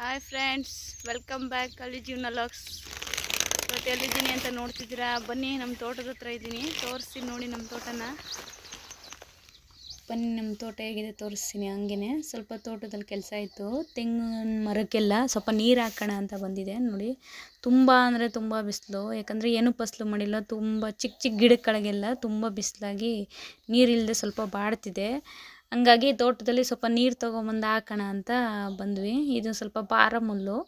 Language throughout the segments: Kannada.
ಹಾಯ್ ಫ್ರೆಂಡ್ಸ್ ವೆಲ್ಕಮ್ ಬ್ಯಾಕ್ ಅಲ್ಲಿ ಜೀವನ ಲಾಕ್ಸ್ ಇವತ್ತು ಎಲ್ಲಿದ್ದೀನಿ ಅಂತ ನೋಡ್ತಿದ್ದೀರಾ? ಬನ್ನಿ, ನಮ್ಮ ತೋಟದ ಹತ್ರ ಇದ್ದೀನಿ. ತೋರಿಸ್ತೀನಿ ನೋಡಿ ನಮ್ಮ ತೋಟನ. ಬನ್ನಿ, ನಮ್ಮ ತೋಟ ಹೇಗಿದೆ ತೋರಿಸ್ತೀನಿ ಹಂಗೆ ಸ್ವಲ್ಪ ತೋಟದಲ್ಲಿ ಕೆಲಸ ಇತ್ತು. ತೆಂಗಿನ ಮರಕ್ಕೆಲ್ಲ ಸ್ವಲ್ಪ ನೀರು ಹಾಕೋಣ ಅಂತ ಬಂದಿದೆ, ನೋಡಿ. ತುಂಬ ಅಂದರೆ ತುಂಬ ಬಿಸಿಲು. ಯಾಕಂದರೆ ಏನೂ ಫಸಲು ಮಾಡಿಲ್ಲ, ತುಂಬ ಚಿಕ್ಕ ಚಿಕ್ಕ ಗಿಡಗಳಿಗೆಲ್ಲ ತುಂಬ ಬಿಸಿಲಾಗಿ ನೀರಿಲ್ಲದೆ ಸ್ವಲ್ಪ ಬಾಡ್ತಿದೆ. ಹಂಗಾಗಿ ತೋಟದಲ್ಲಿ ಸ್ವಲ್ಪ ನೀರು ತೊಗೊಂಬಂದು ಹಾಕೋಣ ಅಂತ ಬಂದ್ವಿ. ಇದು ಸ್ವಲ್ಪ ಪಾರಮುಲ್ಲು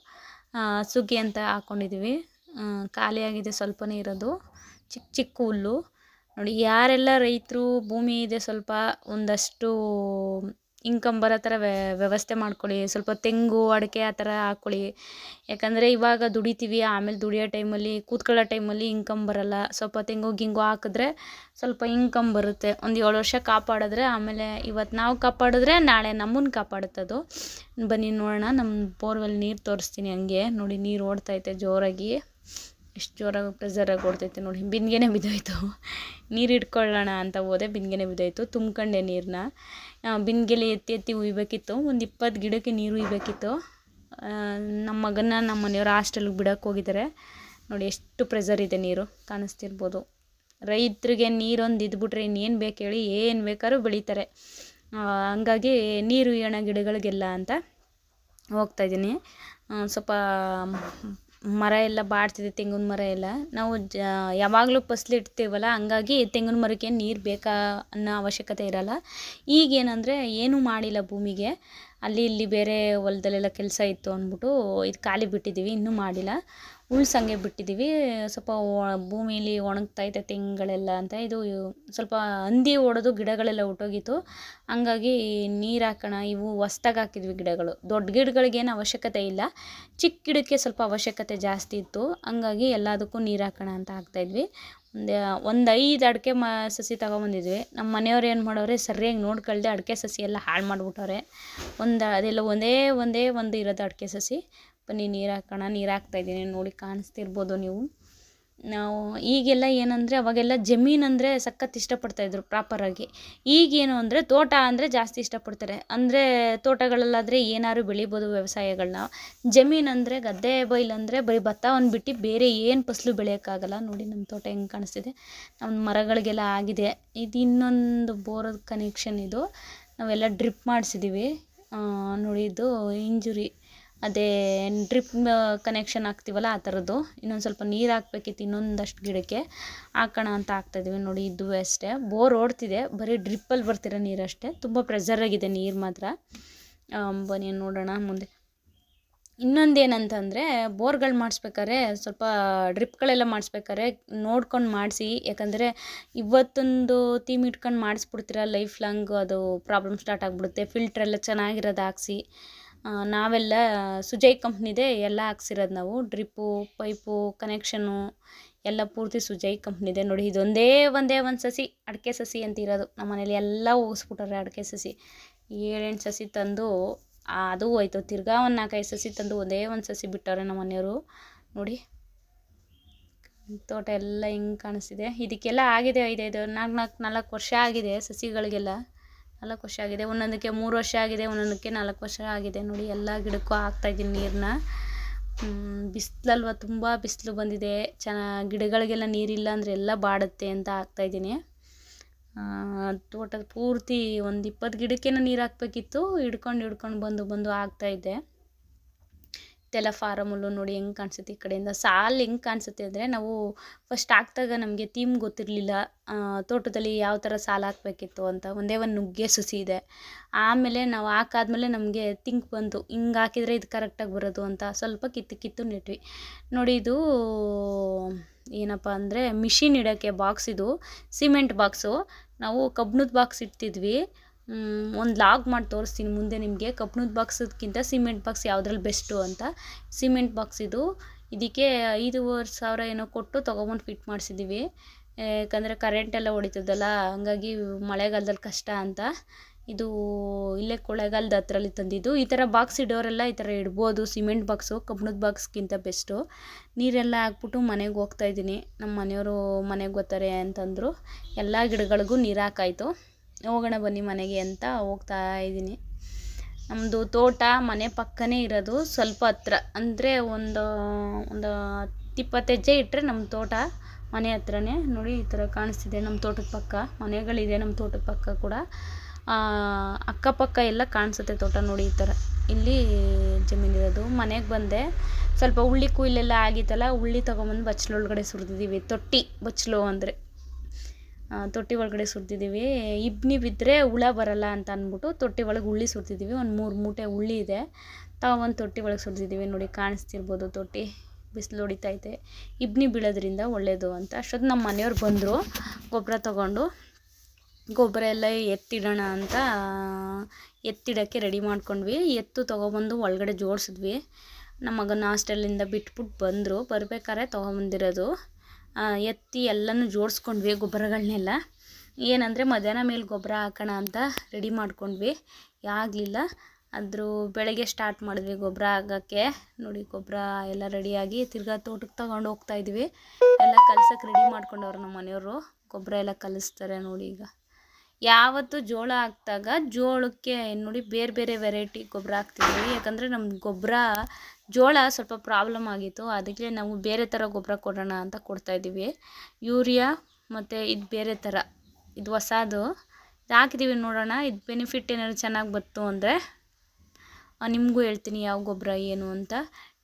ಆ, ಸುಗ್ಗಿ ಅಂತ ಹಾಕ್ಕೊಂಡಿದ್ದೀವಿ ಖಾಲಿಯಾಗಿದೆ ಸ್ವಲ್ಪನೇ ಇರೋದು. ಚಿಕ್ಕ ಚಿಕ್ಕ ಹುಲ್ಲು. ನೋಡಿ ಯಾರೆಲ್ಲ ರೈತರು ಭೂಮಿ ಇದೆ ಸ್ವಲ್ಪ ಒಂದಷ್ಟು ಇನ್ಕಮ್ ಬರೋ ಥರ ವ್ಯ- ವ್ಯವಸ್ಥೆ ಮಾಡ್ಕೊಳ್ಳಿ. ಸ್ವಲ್ಪ ತೆಂಗು, ಅಡಿಕೆ ಆ ಥರ ಹಾಕ್ಕೊಳ್ಳಿ. ಯಾಕಂದರೆ ಇವಾಗ ದುಡಿತೀವಿ, ಆಮೇಲೆ ದುಡಿಯೋ ಟೈಮಲ್ಲಿ, ಕೂತ್ಕೊಳ್ಳೋ ಟೈಮಲ್ಲಿ ಇನ್ಕಮ್ ಬರೋಲ್ಲ. ಸ್ವಲ್ಪ ತೆಂಗು, ಗಿಂಗು ಹಾಕಿದ್ರೆ ಸ್ವಲ್ಪ ಇನ್ಕಮ್ ಬರುತ್ತೆ. ಒಂದು ಏಳು ವರ್ಷ ಕಾಪಾಡಿದ್ರೆ ಆಮೇಲೆ ಇವತ್ತು ನಾವು ಕಾಪಾಡಿದ್ರೆ ನಾಳೆ ನಮ್ಮನ್ನು ಕಾಪಾಡುತ್ತದು. ಬನ್ನಿ ನೋಡೋಣ ನಮ್ಮ ಬೋರ್ವೆಲ್ ನೀರು ತೋರಿಸ್ತೀನಿ ಹಂಗೆ. ನೋಡಿ ನೀರು ಓಡ್ತೈತೆ ಜೋರಾಗಿ. ಎಷ್ಟು ಜೋರಾಗಿ ಪ್ರೆಸರಾಗಿ ಓಡ್ತೈತೆ ನೋಡಿ, ಬಿಂದಿಗೆನೆ ಬಿದ್ದೋಯ್ತು. ನೀರು ಇಟ್ಕೊಳ್ಳೋಣ ಅಂತ ಹೋದೆ, ಬಿಂದಿಗೆನೆ ಬಿದ್ದೋಯ್ತು. ತುಂಬ್ಕೊಂಡೆ ನೀರನ್ನ ಬಿಂದಿಗೆಲಿ ಎತ್ತಿ ಎತ್ತಿ ಉಯ್ಬೇಕಿತ್ತು. ಒಂದು ಇಪ್ಪತ್ತು ಗಿಡಕ್ಕೆ ನೀರು ಉಯ್ಬೇಕಿತ್ತು. ನಮ್ಮ ಮಗನ ನಮ್ಮ ಮನೆಯವ್ರು ಹಾಸ್ಟೆಲ್ಗೆ ಬಿಡೋಕೆ ಹೋಗಿದ್ದಾರೆ ನೋಡಿ, ಎಷ್ಟು ಪ್ರೆಸರ್ ಇದೆ ನೀರು. ಕಾಣಿಸ್ತಿರ್ಬೋದು. ರೈತರಿಗೆ ನೀರೊಂದು ಇದ್ಬಿಟ್ರೆ ಇನ್ನೇನು ಬೇಕು ಹೇಳಿ, ಏನು ಬೇಕಾದ್ರೂ ಬೆಳೀತಾರೆ. ಹಂಗಾಗಿ ನೀರು ಉಯ್ಯೋಣ ಗಿಡಗಳಿಗೆಲ್ಲ ಅಂತ ಹೋಗ್ತಾಯಿದ್ದೀನಿ ಸ್ವಲ್ಪ ಮರ ಎಲ್ಲ ಬಾಡ್ತಿದೆ, ತೆಂಗಿನ ಮರ ಎಲ್ಲ. ನಾವು ಜ, ಯಾವಾಗಲೂ ಫಸ್ಲು ಇಡ್ತೀವಲ್ಲ, ಹಂಗಾಗಿ ತೆಂಗಿನ ಮರಕ್ಕೆ ನೀರು ಬೇಕಾ ಅನ್ನೋ ಅವಶ್ಯಕತೆ ಇರಲ್ಲ. ಈಗೇನಂದರೆ ಏನೂ ಮಾಡಿಲ್ಲ ಭೂಮಿಗೆ. ಅಲ್ಲಿ ಇಲ್ಲಿ ಬೇರೆ ಹೊಲದಲ್ಲೆಲ್ಲ ಕೆಲಸ ಇತ್ತು ಅಂದ್ಬಿಟ್ಟು, ಇದು ಖಾಲಿ ಬಿಟ್ಟಿದ್ದೀವಿ, ಇನ್ನೂ ಮಾಡಿಲ್ಲ. ಉಳ್ಸಂಗೆ ಬಿಟ್ಟಿದ್ದೀವಿ. ಸ್ವಲ್ಪ ಭೂಮಿಲಿ ಒಣಗ್ತಾ ಒಣಗ್ತೈತೆ ತೆಂಗುಗಳೆಲ್ಲ ಅಂತ ಇದು ಸ್ವಲ್ಪ ಹಂದಿ ಹೊಡೆದು ಗಿಡಗಳೆಲ್ಲ ಹೊರ್ಟೋಗಿತ್ತು ಹಂಗಾಗಿ ನೀರು ಹಾಕೋಣ, ಇವು ಹೊಸ್ದಾಗಿ ಹಾಕಿದ್ವಿ ಗಿಡಗಳು. ದೊಡ್ಡ ಗಿಡಗಳಿಗೇನು ಅವಶ್ಯಕತೆ ಇಲ್ಲ. ಚಿಕ್ಕ ಗಿಡಕ್ಕೆ ಸ್ವಲ್ಪ ಅವಶ್ಯಕತೆ ಜಾಸ್ತಿ ಇತ್ತು. ಹಂಗಾಗಿ ಎಲ್ಲದಕ್ಕೂ ನೀರು ಹಾಕೋಣ ಅಂತ ಹಾಕ್ತಾಯಿದ್ವಿ ಒಂದು ಒಂದು ಐದು ಅಡಿಕೆ ಮ, ಸಸಿ ತಗೊಂಬಂದಿದ್ವಿ. ನಮ್ಮ ಮನೆಯವ್ರು ಏನು ಮಾಡೋರೆ, ಸರಿಯಾಗಿ ನೋಡ್ಕೊಳ್ದೆ ಅಡಿಕೆ ಸಸಿ ಎಲ್ಲ ಹಾಳು ಮಾಡಿಬಿಟ್ಟವ್ರೆ. ಒಂದು, ಅದೆಲ್ಲ ಒಂದೇ ಒಂದೇ ಒಂದು ಇರೋದು ಅಡಿಕೆ ಸಸಿ. ಬನ್ನಿ, ನೀರು ಹಾಕೋಣ, ನೀರು ಹಾಕ್ತಾಯಿದ್ದೀನಿ ನೋಡಿ, ಕಾಣಿಸ್ತಿರ್ಬೋದು ನೀವು. ನಾವು ಈಗೆಲ್ಲ ಏನಂದರೆ, ಅವಾಗೆಲ್ಲ ಜಮೀನು ಅಂದರೆ ಸಖತ್ ಇಷ್ಟಪಡ್ತಾಯಿದ್ರು ಪ್ರಾಪರಾಗಿ ಈಗೇನು ಅಂದರೆ ತೋಟ ಅಂದರೆ ಜಾಸ್ತಿ ಇಷ್ಟಪಡ್ತಾರೆ. ಅಂದರೆ ತೋಟಗಳಲ್ಲಾದರೆ ಏನಾದ್ರು ಬೆಳಿಬೋದು ವ್ಯವಸಾಯಗಳನ್ನ ಜಮೀನು ಅಂದರೆ ಗದ್ದೆ ಬೈಲಂದರೆ ಬರೀ ಭತ್ತವನ್ನು ಬಿಟ್ಟು ಬೇರೆ ಏನು ಫಸಲು ಬೆಳೆಯೋಕ್ಕಾಗಲ್ಲ. ನೋಡಿ ನಮ್ಮ ತೋಟ ಹೆಂಗೆ ಕಾಣಿಸ್ತಿದೆ. ನಮ್ಮ ಮರಗಳಿಗೆಲ್ಲ ಆಗಿದೆ. ಇದು ಇನ್ನೊಂದು ಬೋರದ ಕನೆಕ್ಷನ್ ಇದು. ನಾವೆಲ್ಲ ಡ್ರಿಪ್ ಮಾಡಿಸಿದ್ದೀವಿ ನೋಡಿ, ಇದು ಇಂಜುರಿ. ಅದೇ ಡ್ರಿಪ್ ಕನೆಕ್ಷನ್ ಹಾಕ್ತೀವಲ್ಲ ಆ ಥರದ್ದು. ಇನ್ನೊಂದು ಸ್ವಲ್ಪ ನೀರು ಹಾಕ್ಬೇಕಿತ್ತು ಇನ್ನೊಂದಷ್ಟು ಗಿಡಕ್ಕೆ. ಹಾಕೋಣ ಅಂತ ಹಾಕ್ತಾಯಿದ್ದೀವಿ ನೋಡಿ, ಇದು ಅಷ್ಟೇ. ಬೋರ್ ಓಡ್ತಿದೆ. ಬರೀ ಡ್ರಿಪ್ಪಲ್ಲಿ ಬರ್ತಿರೋ ನೀರಷ್ಟೇ ತುಂಬ ಪ್ರೆಸರ್ ಆಗಿದೆ ನೀರು ಮಾತ್ರ. ಬನ್ನಿ, ನೋಡೋಣ ಮುಂದೆ. ಇನ್ನೊಂದೇನಂತಂದರೆ, ಬೋರ್ಗಳು ಮಾಡಿಸ್ಬೇಕಾದ್ರೆ, ಸ್ವಲ್ಪ ಡ್ರಿಪ್ಗಳೆಲ್ಲ ಮಾಡಿಸ್ಬೇಕಾದ್ರೆ ನೋಡ್ಕೊಂಡು ಮಾಡಿಸಿ. ಯಾಕಂದರೆ, ಇವತ್ತೊಂದು ಥೀಮ್ ಇಟ್ಕೊಂಡು ಮಾಡಿಸ್ಬಿಡ್ತೀರ ಲೈಫ್ ಲಾಂಗ್ ಅದು ಪ್ರಾಬ್ಲಮ್ ಸ್ಟಾರ್ಟ್ ಆಗಿಬಿಡುತ್ತೆ. ಫಿಲ್ಟ್ರೆಲ್ಲ ಚೆನ್ನಾಗಿರೋದು ಹಾಕ್ಸಿ. ನಾವೆಲ್ಲ ಸುಜಯ್ ಕಂಪ್ನಿದೆ ಎಲ್ಲ ಹಾಕ್ಸಿರೋದು ನಾವು. ಡ್ರಿಪ್ಪು, ಪೈಪು ಕನೆಕ್ಷನು ಎಲ್ಲ ಪೂರ್ತಿ ಸುಜಯ್ ಕಂಪ್ನಿದೆ ನೋಡಿ. ಇದೊಂದೇ ಒಂದೇ ಒಂದು ಸಸಿ, ಅಡಿಕೆ ಸಸಿ ಅಂತ ಇರೋದು ನಮ್ಮ ಮನೇಲಿ ಎಲ್ಲ ಹೋಗಿಸ್ಬಿಟ್ಟಾರೆ ಅಡಿಕೆ ಸಸಿ. ಏಳೆಂಟು ಸಸಿ ತಂದು ಅದು ಹೋಯ್ತು. ತಿರ್ಗಾ ಒಂದು ನಾಲ್ಕೈದು ಸಸಿ ತಂದು ಒಂದೇ ಒಂದು ಸಸಿ ಬಿಟ್ಟವ್ರೆ ನಮ್ಮ ಮನೆಯವರು ನೋಡಿ, ತೋಟ ಎಲ್ಲ ಹಿಂಗೆ ಕಾಣಿಸ್ತಿದೆ. ಇದಕ್ಕೆಲ್ಲ ಆಗಿದೆ ಐದೈದು, ನಾಲ್ಕು ನಾಲ್ಕು ನಾಲ್ಕು ವರ್ಷ ಆಗಿದೆ ಸಸಿಗಳಿಗೆಲ್ಲ. ನಾಲ್ಕು ವರ್ಷ ಆಗಿದೆ. ಒಂದೊಂದಕ್ಕೆ ಮೂರು ವರ್ಷ ಆಗಿದೆ, ಒಂದೊಂದಕ್ಕೆ ನಾಲ್ಕು ವರ್ಷ ಆಗಿದೆ. ನೋಡಿ, ಎಲ್ಲ ಗಿಡಕ್ಕೂ ಹಾಕ್ತಾಯಿದ್ದೀನಿ ನೀರನ್ನ ಬಿಸಿಲಲ್ವ ತುಂಬ ಬಿಸಿಲು ಬಂದಿದೆ. ಚೆನ್ನ, ಗಿಡಗಳಿಗೆಲ್ಲ ನೀರಿಲ್ಲ ಅಂದರೆ ಎಲ್ಲ ಬಾಡುತ್ತೆ ಅಂತ ಹಾಕ್ತಾಯಿದ್ದೀನಿ ತೋಟದ ಪೂರ್ತಿ ಒಂದು ಇಪ್ಪತ್ತು ಗಿಡಕ್ಕೇನೋ ನೀರು ಹಾಕ್ಬೇಕಿತ್ತು. ಹಿಡ್ಕೊಂಡು ಹಿಡ್ಕೊಂಡು ಬಂದು ಬಂದು ಹಾಕ್ತಾಯಿದ್ದೆ ಇದೆಲ್ಲ ಫಾರಮುಲ್ಲು ನೋಡಿ ಹೆಂಗೆ ಕಾಣಿಸುತ್ತೆ ಈ ಕಡೆಯಿಂದ. ಸಾಲು ಹೆಂಗೆ ಕಾಣಿಸುತ್ತೆ ಅಂದರೆ ನಾವು ಫಸ್ಟ್ ಹಾಕ್ದಾಗ ನಮಗೆ ಥೀಮ್ ಗೊತ್ತಿರಲಿಲ್ಲ. ತೋಟದಲ್ಲಿ ಯಾವ ಥರ ಸಾಲು ಹಾಕಬೇಕಿತ್ತು ಅಂತ. ಒಂದೇ ಒಂದು ನುಗ್ಗೆ ಸುಸಿ ಇದೆ. ಆಮೇಲೆ ನಾವು ಹಾಕಾದ್ಮೇಲೆ ನಮಗೆ ತಿಂಕ್ ಬಂತು. ಹಿಂಗೆ ಹಾಕಿದರೆ ಇದು ಕರೆಕ್ಟಾಗಿ ಬರೋದು ಅಂತ. ಸ್ವಲ್ಪ ಕಿತ್ತು ಕಿತ್ತು ನೆಟ್ವಿ. ನೋಡಿ ಇದು ಏನಪ್ಪ ಅಂದರೆ ಮಿಷಿನ್ ಇಡೋಕ್ಕೆ ಬಾಕ್ಸ್ ಇದು. ಸಿಮೆಂಟ್ ಬಾಕ್ಸು ನಾವು ಕಬ್ಬಿಣದ ಬಾಕ್ಸ್ ಇಡ್ತಿದ್ವಿ. ಒಂದು ಲಾಗ್ ಮಾಡಿ ತೋರಿಸ್ತೀನಿ. ಮುಂದೆ ನಿಮಗೆ ಕಬ್ಬಿಣದ ಬಾಕ್ಸದಕ್ಕಿಂತ ಸಿಮೆಂಟ್ ಬಾಕ್ಸ್ ಯಾವುದ್ರಲ್ಲಿ ಬೆಸ್ಟು ಅಂತ. ಸಿಮೆಂಟ್ ಬಾಕ್ಸ್ ಇದು. ಇದಕ್ಕೆ ಐದೂವರೆ ಸಾವಿರ ಏನೋ ಕೊಟ್ಟು ತೊಗೊಬಂದು ಫಿಟ್ ಮಾಡಿಸಿದ್ದೀವಿ ಯಾಕಂದರೆ ಕರೆಂಟ್ ಎಲ್ಲ ಹೊಡಿತದಲ್ಲ, ಹಂಗಾಗಿ ಮಳೆಗಾಲದಲ್ಲಿ ಕಷ್ಟ ಅಂತ. ಇದು ಇಲ್ಲೇ ಕೊಳೆಗಾಲದ ಹತ್ರಲ್ಲಿ ತಂದಿದ್ದು. ಈ ಥರ ಬಾಕ್ಸ್ ಇಡೋರೆಲ್ಲ ಈ ಥರ ಇಡ್ಬೋದು. ಸಿಮೆಂಟ್ ಬಾಕ್ಸು ಕಬ್ಬಿಣದ ಬಾಕ್ಸ್ಗಿಂತ ಬೆಸ್ಟು ನೀರೆಲ್ಲ ಹಾಕ್ಬಿಟ್ಟು ಮನೆಗೆ ಹೋಗ್ತಾ ಇದ್ದೀನಿ. ನಮ್ಮ ಮನೆಯವರು ಮನೆಗೆ ಬರ್ತಾರೆ ಅಂತಂದರು. ಎಲ್ಲ ಗಿಡಗಳಿಗೂ ನೀರು ಹಾಕಾಯ್ತು. ಹೋಗೋಣ ಬನ್ನಿ ಮನೆಗೆ ಅಂತ ಹೋಗ್ತಾ ಇದ್ದೀನಿ. ನಮ್ಮದು ತೋಟ ಮನೆ ಪಕ್ಕನೇ ಇರೋದು ಸ್ವಲ್ಪ ಹತ್ರ. ಅಂದರೆ ಒಂದು ಒಂದು ಹತ್ತಿಪ್ಪತ್ತು ಹೆಜ್ಜೆ ಇಟ್ಟರೆ ನಮ್ಮ ತೋಟ ಮನೆ ಹತ್ರನೇ. ನೋಡಿ ಈ ಥರ ಕಾಣಿಸ್ತಿದೆ ನಮ್ಮ ತೋಟದ ಪಕ್ಕ. ಮನೆಗಳಿದೆ ನಮ್ಮ ತೋಟದ ಪಕ್ಕ ಕೂಡ. ಅಕ್ಕಪಕ್ಕ ಎಲ್ಲ ಕಾಣಿಸುತ್ತೆ ತೋಟ ನೋಡಿ ಈ ಥರ. ಇಲ್ಲಿ ಜಮೀನಿರೋದು. ಮನೆಗೆ ಬಂದೆ. ಸ್ವಲ್ಪ ಹುಳ್ಳಿ ಕುಯ್ಲೆಲ್ಲ ಆಗಿತ್ತಲ್ಲ, ಹುಳ್ಳಿ ತೊಗೊಂಬಂದು ಬಚ್ಚಲೊಳಗಡೆ ಸುರಿದಿದ್ದೀವಿ ತೊಟ್ಟಿ, ಬಚ್ಚಲು ಅಂದರೆ. ತೊಟ್ಟಿ ಒಳಗಡೆ ಸುರಿದಿದ್ದೀವಿ ಇಬ್ಬನಿ ಬಿದ್ದರೆ ಹುಳ ಬರಲ್ಲ ಅಂತ ಅಂದ್ಬಿಟ್ಟು ತೊಟ್ಟಿ ಒಳಗೆ ಹುಳ್ಳಿ ಸುರಿದಿದ್ದೀವಿ ಒಂದು ಮೂರು ಮೂಟೆ ಹುಳ್ಳಿ ಇದೆ. ತಾವೊಂದು ತೊಟ್ಟಿ ಒಳಗೆ ಸುರಿದಿದ್ದೀವಿ ನೋಡಿ, ಕಾಣಿಸ್ತಿರ್ಬೋದು ತೊಟ್ಟಿ. ಬಿಸಿಲು ಹೊಡಿತೈತೆ. ಇಬ್ಬನಿ ಬೀಳೋದ್ರಿಂದ ಒಳ್ಳೆಯದು ಅಂತ. ಅಷ್ಟೊತ್ತು ನಮ್ಮ ಮನೆಯವ್ರು ಬಂದರು. ಗೊಬ್ಬರ ತೊಗೊಂಡು. ಗೊಬ್ಬರ ಎಲ್ಲ ಎತ್ತಿಡೋಣ ಅಂತ ಎತ್ತಿಡೋಕ್ಕೆ ರೆಡಿ ಮಾಡ್ಕೊಂಡ್ವಿ. ಎತ್ತು ತೊಗೊಬಂದು ಒಳಗಡೆ ಜೋಡಿಸಿದ್ವಿ. ನಮ್ಮ ಮಗನ ಹಾಸ್ಟೆಲಿಂದ ಬಿಟ್ಬಿಟ್ಟು ಬಂದರು. ಬರ್ಬೇಕಾದ್ರೆ ತೊಗೊಂಬಂದಿರೋದು. ಎತ್ತಿ ಎಲ್ಲನೂ ಜೋಡಿಸ್ಕೊಂಡ್ವಿ ಗೊಬ್ಬರಗಳನ್ನೆಲ್ಲ ಏನಂದರೆ ಮಧ್ಯಾಹ್ನ ಮೇಲೆ ಗೊಬ್ಬರ ಹಾಕೋಣ ಅಂತ ರೆಡಿ ಮಾಡ್ಕೊಂಡ್ವಿ. ಆಗಲಿಲ್ಲ. ಆದರೂ ಬೆಳಗ್ಗೆ ಸ್ಟಾರ್ಟ್ ಮಾಡಿದ್ವಿ ಗೊಬ್ಬರ ಹಾಕೋಕ್ಕೆ ನೋಡಿ ಗೊಬ್ಬರ ಎಲ್ಲ ರೆಡಿಯಾಗಿ ತಿರ್ಗಾ ತೋಟಕ್ಕೆ ತಗೊಂಡು ಹೋಗ್ತಾಯಿದ್ವಿ ಎಲ್ಲ ಕಲ್ಸಕ್ಕೆ ರೆಡಿ ಮಾಡ್ಕೊಂಡವ್ರು ನಮ್ಮ ಮನೆಯವರು. ಗೊಬ್ಬರ ಎಲ್ಲ ಕಲಿಸ್ತಾರೆ ನೋಡಿ ಈಗ. ಯಾವತ್ತು ಜೋಳ ಹಾಕಿದಾಗ ಜೋಳಕ್ಕೆ ನೋಡಿ ಬೇರೆ ಬೇರೆ ವೆರೈಟಿ ಗೊಬ್ಬರ ಹಾಕ್ತಿದ್ವಿ. ಯಾಕಂದರೆ ನಮ್ಮ ಗೊಬ್ಬರ ಜೋಳ ಸ್ವಲ್ಪ ಪ್ರಾಬ್ಲಮ್ ಆಗಿತ್ತು. ಅದಕ್ಕೆ ನಾವು ಬೇರೆ ಥರ ಗೊಬ್ಬರ ಕೊಡೋಣ ಅಂತ ಕೊಡ್ತಾ ಇದ್ದೀವಿ. ಯೂರಿಯಾ ಮತ್ತು ಇದು ಬೇರೆ ಥರ ಇದು ಹೊಸದು. ಇದು ಹಾಕಿದ್ದೀವಿ ನೋಡೋಣ, ಇದು ಬೆನಿಫಿಟ್ ಏನಾದ್ರು ಚೆನ್ನಾಗಿ ಬಂತು ಅಂದರೆ ನಿಮಗೂ ಹೇಳ್ತೀನಿ ಯಾವ ಗೊಬ್ಬರ ಏನು ಅಂತ.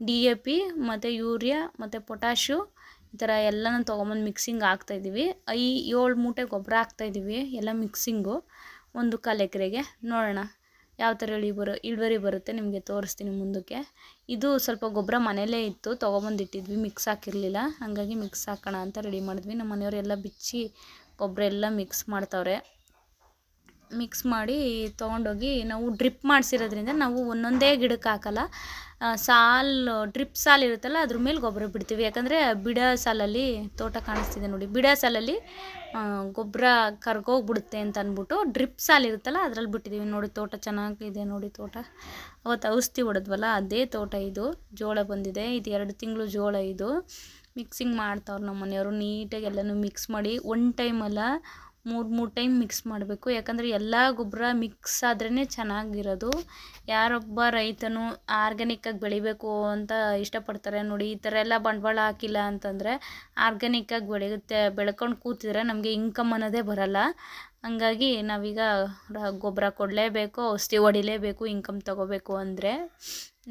ಡಿ ಎ ಪಿ ಮತ್ತು ಯೂರಿಯಾ ಮತ್ತು ಪೊಟ್ಯಾಶು ಈ ಥರ ಎಲ್ಲನೂ ತೊಗೊಂಬಂದು ಮಿಕ್ಸಿಂಗ್ ಹಾಕ್ತಾಯಿದ್ದೀವಿ ಐ ಏಳು ಮೂಟೆ ಗೊಬ್ಬರ ಹಾಕ್ತಾಯಿದ್ದೀವಿ ಎಲ್ಲ ಮಿಕ್ಸಿಂಗು ಒಂದು ಕಾಲು ಎಕರೆಗೆ ನೋಡೋಣ. ಯಾವ ಥರ ಇಳಿ ಬರೋ, ಇಳುವರಿ ಬರುತ್ತೆ ನಿಮಗೆ ತೋರಿಸ್ತೀನಿ ಮುಂದಕ್ಕೆ. ಇದು ಸ್ವಲ್ಪ ಗೊಬ್ಬರ ಮನೆಯಲ್ಲೇ ಇತ್ತು, ತೊಗೊಬಂದಿಟ್ಟಿದ್ವಿ ಮಿಕ್ಸ್ ಹಾಕಿರಲಿಲ್ಲ. ಹಾಗಾಗಿ ಮಿಕ್ಸ್ ಹಾಕೋಣ ಅಂತ ರೆಡಿ ಮಾಡಿದ್ವಿ. ನಮ್ಮ ಮನೆಯವರೆಲ್ಲ ಬಿಚ್ಚಿ ಗೊಬ್ಬರ ಎಲ್ಲ ಮಿಕ್ಸ್ ಮಾಡ್ತವ್ರೆ. ಮಿಕ್ಸ್ ಮಾಡಿ ತೊಗೊಂಡೋಗಿ ನಾವು ಡ್ರಿಪ್ ಮಾಡಿಸಿರೋದ್ರಿಂದ ನಾವು ಒಂದೊಂದೇ ಗಿಡಕ್ಕೆ ಹಾಕಲ್ಲ. ಸಾಲು, ಡ್ರಿಪ್ ಸಾಲು ಇರುತ್ತಲ್ಲ, ಅದ್ರ ಮೇಲೆ ಗೊಬ್ಬರ ಬಿಡ್ತೀವಿ. ಯಾಕಂದರೆ ಬಿಡ ಸಾಲಲ್ಲಿ ತೋಟ ಕಾಣಿಸ್ತಿದೆ ನೋಡಿ. ಬಿಡ ಸಾಲಲ್ಲಿ ಗೊಬ್ಬರ ಕರ್ಗೋಗ್ಬಿಡುತ್ತೆ ಅಂತ ಅಂದ್ಬಿಟ್ಟು ಡ್ರಿಪ್ ಸಾಲು ಇರುತ್ತಲ್ಲ, ಅದ್ರಲ್ಲಿ ಬಿಟ್ಟಿದ್ದೀವಿ ನೋಡಿ. ತೋಟ ಚೆನ್ನಾಗಿದೆ ನೋಡಿ ತೋಟ. ಅವತ್ತು ಔಷಧಿ ಹೊಡೆದ್ವಲ್ಲ, ಅದೇ ತೋಟ ಇದು. ಜೋಳ ಬಂದಿದೆ. ಇದು ಎರಡು ತಿಂಗಳು ಜೋಳ ಇದು. ಮಿಕ್ಸಿಂಗ್ ಮಾಡ್ತಾವ್ರು ನಮ್ಮ ಮನೆಯವರು ನೀಟಾಗಿ ಎಲ್ಲನೂ ಮಿಕ್ಸ್ ಮಾಡಿ ಒನ್ ಟೈಮಲ್ಲ ಮೂರು ಮೂರು ಟೈಮ್ ಮಿಕ್ಸ್ ಮಾಡಬೇಕು. ಯಾಕಂದರೆ ಎಲ್ಲ ಗೊಬ್ಬರ ಮಿಕ್ಸ್ ಆದ್ರೇ ಚೆನ್ನಾಗಿರೋದು. ಯಾರೊಬ್ಬ ರೈತನು ಆರ್ಗ್ಯಾನಿಕ್ಕಾಗಿ ಬೆಳಿಬೇಕು ಅಂತ ಇಷ್ಟಪಡ್ತಾರೆ. ನೋಡಿ, ಈ ಥರ ಎಲ್ಲ ಬಂಡವಾಳ ಹಾಕಿಲ್ಲ ಅಂತಂದರೆ ಆರ್ಗ್ಯಾನಿಕ್ಕಾಗಿ ಬೆಳೆಯುತ್ತೆ, ಬೆಳ್ಕೊಂಡು ಕೂತಿದ್ರೆ ನಮಗೆ ಇನ್ಕಮ್ ಅನ್ನೋದೇ ಬರಲ್ಲ. ಹಂಗಾಗಿ ನಾವೀಗ ಗೊಬ್ಬರ ಕೊಡಲೇಬೇಕು, ಔಷಧಿ ಹೊಡಿಲೇಬೇಕು ಇನ್ಕಮ್ ತೊಗೋಬೇಕು ಅಂದರೆ.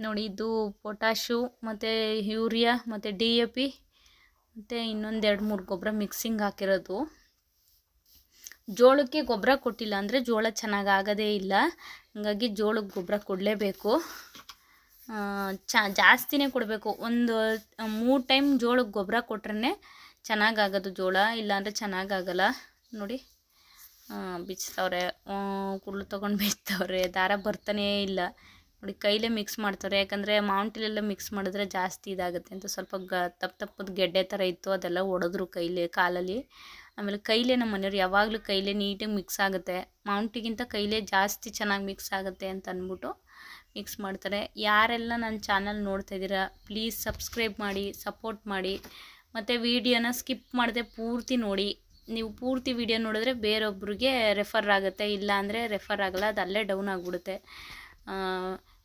ನೋಡಿ, ಇದು ಪೊಟ್ಯಾಶು ಮತ್ತು ಯೂರಿಯಾ ಮತ್ತು ಡಿ ಎ ಪಿ ಮತ್ತು ಇನ್ನೊಂದು ಎರಡು, ಮೂರು ಗೊಬ್ಬರ ಮಿಕ್ಸಿಂಗ್ ಹಾಕಿರೋದು. ಜೋಳಕ್ಕೆ ಗೊಬ್ಬರ ಕೊಟ್ಟಿಲ್ಲ ಅಂದರೆ ಜೋಳ ಚೆನ್ನಾಗಿ ಆಗೋದೇ ಇಲ್ಲ. ಹಾಗಾಗಿ ಜೋಳಕ್ಕೆ ಗೊಬ್ಬರ ಕೊಡಲೇಬೇಕು. ಚ, ಜಾಸ್ತಿನೇ ಕೊಡಬೇಕು. ಒಂದು, ಮೂರು ಟೈಮ್ ಜೋಳಕ್ಕೆ ಗೊಬ್ಬರ ಕೊಟ್ರೇ ಚೆನ್ನಾಗಾಗೋದು ಜೋಳ, ಇಲ್ಲಾಂದರೆ ಚೆನ್ನಾಗಾಗಲ್ಲ ನೋಡಿ. ಬಿಚ್ತವ್ರೆ. ಕುಡ್ಲು ತೊಗೊಂಡು ಬಿಚ್ತವ್ರೆ. ದಾರ ಬರ್ತಾನೇ ಇಲ್ಲ. ನೋಡಿ, ಕೈಲೇ ಮಿಕ್ಸ್ ಮಾಡ್ತಾರೆ ಯಾಕಂದರೆ ಮಾವಂಟಿಲೆಲ್ಲ ಮಿಕ್ಸ್ ಮಾಡಿದ್ರೆ ಜಾಸ್ತಿ ಇದಾಗುತ್ತೆ ಅಂತ ಸ್ವಲ್ಪ ಗ, ತಪ್ಪು ತಪ್ಪದ ಗೆಡ್ಡೆ ಥರ ಇತ್ತು. ಅದೆಲ್ಲ ಒಡೆದ್ರು ಕೈಲಿ, ಕಾಲಲ್ಲಿ. ಆಮೇಲೆ ಕೈಲೇ ನಮ್ಮ ಮನೆಯವ್ರು ಯಾವಾಗಲೂ ಕೈಲೇ ನೀಟಾಗಿ ಮಿಕ್ಸ್ ಆಗುತ್ತೆ. ಮೌಂಟಿಗಿಂತ ಕೈಲೇ ಜಾಸ್ತಿ ಚೆನ್ನಾಗಿ ಮಿಕ್ಸ್ ಆಗುತ್ತೆ ಅಂತ ಅಂದ್ಬಿಟ್ಟು ಮಿಕ್ಸ್ ಮಾಡ್ತಾರೆ. ಯಾರೆಲ್ಲ ನನ್ನ ಚಾನಲ್ ನೋಡ್ತಾ ಇದ್ದೀರಾ ಪ್ಲೀಸ್ ಸಬ್ಸ್ಕ್ರೈಬ್ ಮಾಡಿ ಸಪೋರ್ಟ್ ಮಾಡಿ. ಮತ್ತು ವೀಡಿಯೋನ ಸ್ಕಿಪ್ ಮಾಡದೆ ಪೂರ್ತಿ ನೋಡಿ. ನೀವು ಪೂರ್ತಿ ವೀಡಿಯೋ ನೋಡಿದ್ರೆ ಬೇರೊಬ್ಬರಿಗೆ ರೆಫರ್ ಆಗುತ್ತೆ ಇಲ್ಲ ಅಂದರೆ ರೆಫರ್ ಆಗಲ್ಲ, ಅದು ಅಲ್ಲೇ ಡೌನ್ ಆಗಿಬಿಡುತ್ತೆ.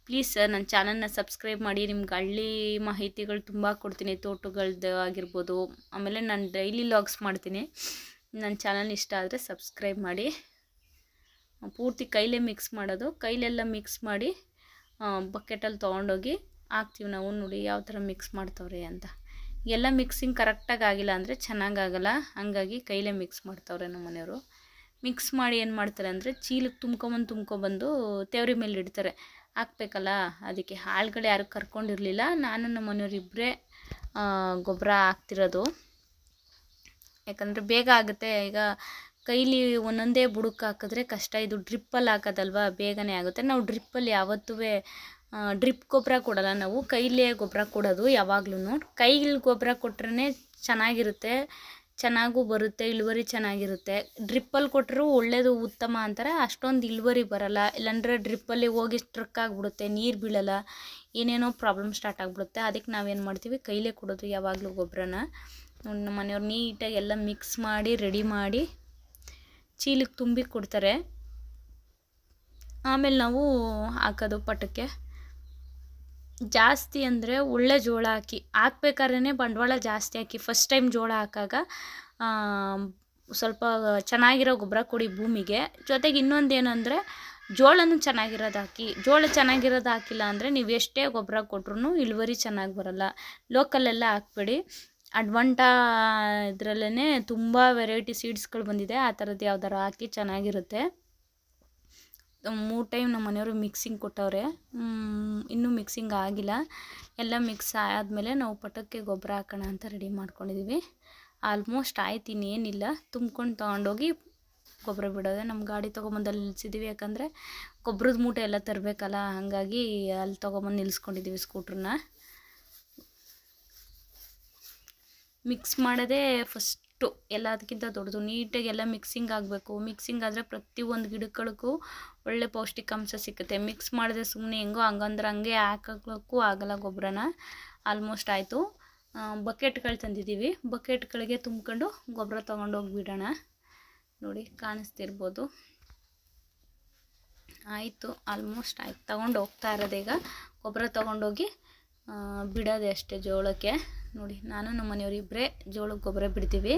ಪ್ಲೀಸ್ ನನ್ನ ಚಾನಲ್ನ ಸಬ್ಸ್ಕ್ರೈಬ್ ಮಾಡಿ. ನಿಮ್ಗೆ ಹಳ್ಳಿ ಮಾಹಿತಿಗಳು ತುಂಬ ಕೊಡ್ತೀನಿ. ತೋಟಗಳದ್ದು ಆಗಿರ್ಬೋದು, ಆಮೇಲೆ ನಾನು ಡೈಲಿ ಲಾಗ್ಸ್ ಮಾಡ್ತೀನಿ. ನನ್ನ ಚಾನಲ್ ಇಷ್ಟ ಆದರೆ ಸಬ್ಸ್ಕ್ರೈಬ್ ಮಾಡಿ. ಪೂರ್ತಿ ಕೈಲೇ ಮಿಕ್ಸ್ ಮಾಡೋದು. ಕೈಲೆಲ್ಲ ಮಿಕ್ಸ್ ಮಾಡಿ ಬಕೆಟಲ್ಲಿ ತೊಗೊಂಡೋಗಿ ಹಾಕ್ತೀವಿ ನಾವು. ನೋಡಿ, ಯಾವ ಥರ ಮಿಕ್ಸ್ ಮಾಡ್ತವ್ರೆ ಅಂತ. ಎಲ್ಲ ಮಿಕ್ಸಿಂಗ್ ಕರೆಕ್ಟಾಗಿ ಆಗಿಲ್ಲ ಅಂದರೆ ಚೆನ್ನಾಗಾಗಲ್ಲ ಹಾಗಾಗಿ ಕೈಲೇ ಮಿಕ್ಸ್ ಮಾಡ್ತವ್ರೆ ನಮ್ಮ ಮನೆಯವರು. ಮಿಕ್ಸ್ ಮಾಡಿ ಏನು ಮಾಡ್ತಾರೆ ಅಂದರೆ ಚೀಲಕ್ಕೆ ತುಂಬ್ಕೊಂಬಂದು ತುಂಬ್ಕೊಬಂದು ತೇವ್ರಿ ಮೇಲೆ ಇಡ್ತಾರೆ. ಹಾಕ್ಬೇಕಲ್ಲ? ಅದಕ್ಕೆ ಆಳ್ಗಳು ಯಾರು ಕರ್ಕೊಂಡಿರಲಿಲ್ಲ. ನಾನು ನಮ್ಮ ಮನೆಯವ್ರು ಇಬ್ಬರೇ ಗೊಬ್ಬರ ಹಾಕ್ತಿರೋದು. ಯಾಕಂದರೆ ಬೇಗ ಆಗುತ್ತೆ. ಈಗ ಕೈಲಿ ಒಂದೊಂದೇ ಬುಡಕ್ಕೆ ಹಾಕಿದ್ರೆ ಕಷ್ಟ. ಇದು ಡ್ರಿಪ್ಪಲ್ಲಿ ಹಾಕೋದಲ್ವ? ಬೇಗನೆ ಆಗುತ್ತೆ. ನಾವು ಡ್ರಿಪ್ಪಲ್ಲಿ ಯಾವತ್ತೂ ಡ್ರಿಪ್ ಗೊಬ್ಬರ ಕೊಡಲ್ಲ ನಾವು. ಕೈಲೇ ಗೊಬ್ಬರ ಕೊಡೋದು ಯಾವಾಗ್ಲೂ ಕೈಲಿ ಗೊಬ್ಬರ ಕೊಟ್ರೇ ಚೆನ್ನಾಗಿರುತ್ತೆ. ಚೆನ್ನಾಗೂ ಬರುತ್ತೆ, ಇಳುವರಿ ಚೆನ್ನಾಗಿರುತ್ತೆ. ಡ್ರಿಪ್ಪಲ್ಲಿ ಕೊಟ್ಟರು ಒಳ್ಳೆಯದು ಉತ್ತಮ ಅಂತಾರೆ. ಅಷ್ಟೊಂದು ಇಳುವರಿ ಬರಲ್ಲ. ಇಲ್ಲಾಂದರೆ ಡ್ರಿಪ್ಪಲ್ಲಿ ಹೋಗಿ ಸ್ಟ್ರಕ್ ಆಗಿಬಿಡುತ್ತೆ, ನೀರು ಬೀಳಲ್ಲ, ಏನೇನೋ ಪ್ರಾಬ್ಲಮ್ ಸ್ಟಾರ್ಟ್ ಆಗಿಬಿಡುತ್ತೆ. ಅದಕ್ಕೆ ನಾವೇನು ಮಾಡ್ತೀವಿ? ಕೈಲೇ ಕೊಡೋದು ಯಾವಾಗಲೂ ಗೊಬ್ಬರನ ನಮ್ಮ ಮನೆಯವ್ರು ನೀಟಾಗಿ ಎಲ್ಲ ಮಿಕ್ಸ್ ಮಾಡಿ, ರೆಡಿ ಮಾಡಿ ಚೀಲಕ್ಕೆ ತುಂಬಿ ಕೊಡ್ತಾರೆ. ಆಮೇಲೆ ನಾವು ಹಾಕೋದು ಪಟಕ್ಕೆ. ಜಾಸ್ತಿ ಅಂದರೆ ಒಳ್ಳೆ ಜೋಳ ಹಾಕಿ. ಹಾಕ್ಬೇಕಾದ್ರೇ ಬಂಡವಾಳ ಜಾಸ್ತಿ ಹಾಕಿ. ಫಸ್ಟ್ ಟೈಮ್ ಜೋಳ ಹಾಕಾಗ ಸ್ವಲ್ಪ ಚೆನ್ನಾಗಿರೋ ಗೊಬ್ಬರ ಕೊಡಿ ಭೂಮಿಗೆ. ಜೊತೆಗೆ ಇನ್ನೊಂದು ಏನಂದರೆ ಜೋಳನೂ ಚೆನ್ನಾಗಿರೋದು ಹಾಕಿ. ಜೋಳ ಚೆನ್ನಾಗಿರೋದು ಹಾಕಿಲ್ಲ ಅಂದರೆ ನೀವು ಎಷ್ಟೇ ಗೊಬ್ಬರ ಕೊಟ್ರು ಇಳುವರಿ ಚೆನ್ನಾಗಿ ಬರೋಲ್ಲ. ಲೋಕಲೆಲ್ಲ ಹಾಕ್ಬೇಡಿ. ಅಡ್ವಾಂಟಾ ಇದರಲ್ಲೇ ತುಂಬ ವೆರೈಟಿ ಸೀಡ್ಸ್ಗಳು ಬಂದಿದೆ. ಆ ಥರದ್ದು ಯಾವ್ದಾರು ಹಾಕಿ ಚೆನ್ನಾಗಿರುತ್ತೆ. ಮೂರು ಟೈಮ್ ನಮ್ಮ ಮನೆಯವರು ಮಿಕ್ಸಿಂಗ್ ಕೊಟ್ಟವ್ರೆ. ಇನ್ನೂ ಮಿಕ್ಸಿಂಗ್ ಆಗಿಲ್ಲ. ಎಲ್ಲ ಮಿಕ್ಸ್ ಆದಮೇಲೆ ನಾವು ಪಟಕ್ಕೆ ಗೊಬ್ಬರ ಹಾಕೋಣ ಅಂತ ರೆಡಿ ಮಾಡ್ಕೊಂಡಿದ್ದೀವಿ ಆಲ್ಮೋಸ್ಟ್ ಆಯ್ತು, ಇನ್ನೇನಿಲ್ಲ. ತುಂಬ್ಕೊಂಡು ತೊಗೊಂಡೋಗಿ ಗೊಬ್ಬರ ಬಿಡೋದೆ. ನಮ್ಮ ಗಾಡಿ ತೊಗೊಂಬಂದು ಅಲ್ಲಿ ನಿಲ್ಸಿದ್ದೀವಿ ಯಾಕಂದರೆ ಗೊಬ್ಬರದ ಮೂಟೆ ಎಲ್ಲ ತರಬೇಕಲ್ಲ, ಹಾಗಾಗಿ ಅಲ್ಲಿ ತೊಗೊಂಬಂದು ನಿಲ್ಲಿಸ್ಕೊಂಡಿದ್ದೀವಿ ಸ್ಕೂಟ್ರನ್ನ ಮಿಕ್ಸ್ ಮಾಡೋದೇ ಫಸ್ಟು ಎಲ್ಲದಕ್ಕಿಂತ ದೊಡ್ಡದು. ನೀಟಾಗಿ ಎಲ್ಲ ಮಿಕ್ಸಿಂಗ್ ಆಗಬೇಕು. ಮಿಕ್ಸಿಂಗ್ ಆದರೆ ಪ್ರತಿಯೊಂದು ಗಿಡಗಳಿಗೂ ಒಳ್ಳೆ ಪೌಷ್ಟಿಕಾಂಶ ಸಿಗುತ್ತೆ ಮಿಕ್ಸ್ ಮಾಡಿದ್ರೆ ಸುಮ್ಮನೆ ಹೆಂಗೋ ಹಂಗಂದ್ರೆ ಹಂಗೆ ಹಾಕೋಕ್ಕೂ ಆಗಲ್ಲ ಗೊಬ್ಬರನ. ಆಲ್ಮೋಸ್ಟ್ ಆಯಿತು. ಬಕೆಟ್ಗಳು ತಂದಿದ್ದೀವಿ. ಬಕೆಟ್ಗಳಿಗೆ ತುಂಬ್ಕೊಂಡು ಗೊಬ್ಬರ ತೊಗೊಂಡೋಗಿ ಬಿಡೋಣ ನೋಡಿ, ಕಾಣಿಸ್ತಿರ್ಬೋದು. ಆಯಿತು ಆಲ್ಮೋಸ್ಟ್ ಆಯ್ತು. ತೊಗೊಂಡು ಹೋಗ್ತಾ ಇರೋದೀಗ ಗೊಬ್ಬರ ತೊಗೊಂಡೋಗಿ ಬಿಡೋದೆ ಅಷ್ಟೇ ಜೋಳಕ್ಕೆ. ನೋಡಿ, ನಾನು ನಮ್ಮ ಮನೆಯವ್ರು ಇಬ್ಬರೇ ಜೋಳಕ್ಕೆ ಗೊಬ್ಬರ ಬಿಡ್ತೀವಿ.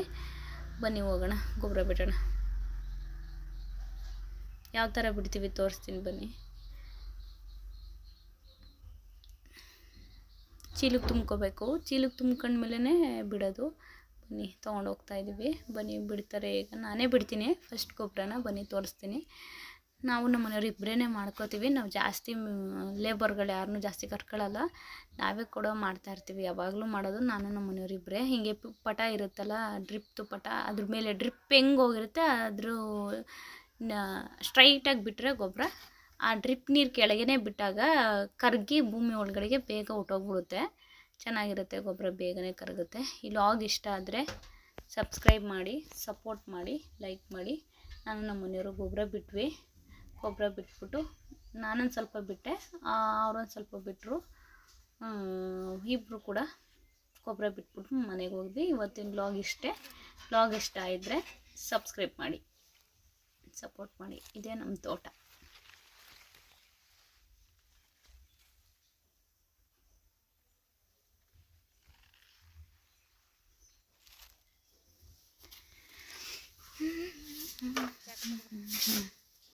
ಬನ್ನಿ ಹೋಗೋಣ, ಗೊಬ್ಬರ ಬಿಡೋಣ. ಯಾವ ಥರ ಬಿಡ್ತೀವಿ ತೋರಿಸ್ತೀನಿ ಬನ್ನಿ. ಚೀಲಕ್ಕೆ ತುಂಬ್ಕೋಬೇಕು. ಚೀಲಕ್ಕೆ ತುಂಬ್ಕೊಂಡ್ಮೇಲೆ ಬಿಡೋದು. ಬನ್ನಿ, ತೊಗೊಂಡು ಹೋಗ್ತಾ ಇದ್ದೀವಿ ಬನ್ನಿ, ಬಿಡ್ತಾರೆ ಈಗ. ನಾನೇ ಬಿಡ್ತೀನಿ. ಫಸ್ಟ್ ಗೊಬ್ಬರನ ಬನ್ನಿ ತೋರಿಸ್ತೀನಿ. ನಾವು ನಮ್ಮ ಮನೆಯವ್ರು ಇಬ್ಬರೇ ಮಾಡ್ಕೋತೀವಿ. ನಾವು ಜಾಸ್ತಿ ಲೇಬರ್ಗಳು ಯಾರನ್ನೂ ಜಾಸ್ತಿ ಕರ್ಕೊಳ್ಳಲ್ಲ ನಾವೇ ಕೂಡ ಮಾಡ್ತಾ ಇರ್ತೀವಿ. ಯಾವಾಗಲೂ ಮಾಡೋದು ನಾನು ನಮ್ಮ ಮನೆಯವ್ರು ಇಬ್ಬರೇ ಹೀಗೆ ಪಟ ಇರುತ್ತಲ್ಲ ಡ್ರಿಪ್ದು ಪಟ, ಅದ್ರ ಮೇಲೆ ಡ್ರಿಪ್ ಹೆಂಗೆ ಹೋಗಿರುತ್ತೆ, ಅದ್ರ ಸ್ಟ್ರೈಟಾಗಿ ಬಿಟ್ಟರೆ ಗೊಬ್ಬರ ಆ ಡ್ರಿಪ್ ನೀರು ಕೆಳಗೇ ಬಿಟ್ಟಾಗ ಕರಗಿ ಭೂಮಿ ಒಳಗಡೆಗೆ ಬೇಗ ಹೊಟ್ಟೋಗ್ಬಿಡುತ್ತೆ ಚೆನ್ನಾಗಿರುತ್ತೆ ಗೊಬ್ಬರ ಬೇಗನೆ ಕರಗುತ್ತೆ. ಇಲ್ಲಿ ಲಾಗ್ ಇಷ್ಟ ಆದರೆ ಸಬ್ಸ್ಕ್ರೈಬ್ ಮಾಡಿ ಸಪೋರ್ಟ್ ಮಾಡಿ ಲೈಕ್ ಮಾಡಿ. ನಾನು ನಮ್ಮ ಮನೆಯವರು ಗೊಬ್ಬರ ಬಿಟ್ವಿ. ಒಬ್ಬರ ಬಿಟ್ಬಿಟ್ಟು ನಾನೊಂದು ಸ್ವಲ್ಪ ಬಿಟ್ಟೆ ಅವ್ರೊಂದು ಸ್ವಲ್ಪ ಬಿಟ್ಟರು ಇಬ್ಬರು ಕೂಡ ಕೊಬ್ಬರ ಬಿಟ್ಬಿಟ್ಟು ಮನೆಗೆ ಹೋಗಿದ್ವಿ ಇವತ್ತಿನ ಬ್ಲಾಗ್ ಇಷ್ಟೇ. ಬ್ಲಾಗ್ ಇಷ್ಟ ಇದ್ದರೆ ಸಬ್ಸ್ಕ್ರೈಬ್ ಮಾಡಿ ಸಪೋರ್ಟ್ ಮಾಡಿ. ಇದೇ ನಮ್ಮ ತೋಟ. Mm-hmm.